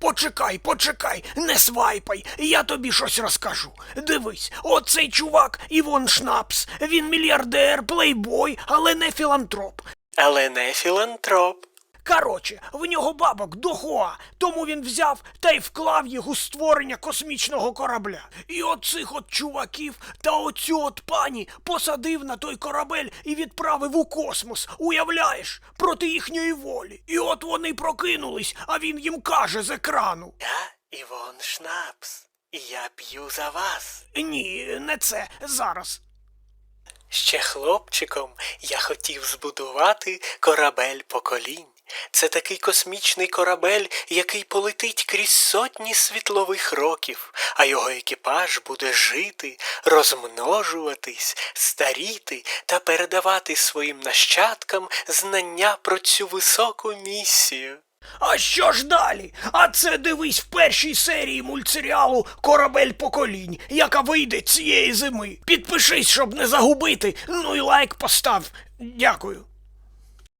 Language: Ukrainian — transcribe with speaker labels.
Speaker 1: Почекай, почекай, не свайпай, я тобі щось розкажу. Дивись, оцей чувак Івон Шнапс, він мільярдер, плейбой, але не філантроп.
Speaker 2: Але не філантроп.
Speaker 1: Короче, в нього бабок дохуа, тому він взяв та й вклав їх у створення космічного корабля. І оцих от чуваків та оцю от пані посадив на той корабель і відправив у космос, уявляєш, проти їхньої волі. І от вони прокинулись, а він їм каже з екрану.
Speaker 2: Я Івон Шнапс. І я п'ю за вас.
Speaker 1: Ні, не це зараз.
Speaker 2: Ще хлопчиком я хотів збудувати корабель поколінь. Це такий космічний корабель, який полетить крізь сотні світлових років, а його екіпаж буде жити, розмножуватись, старіти та передавати своїм нащадкам знання про цю високу місію.
Speaker 1: А що ж далі? А це дивись в першій серії мультсеріалу Корабель поколінь, яка вийде цієї зими. Підпишись, щоб не загубити. Ну і лайк постав. Дякую.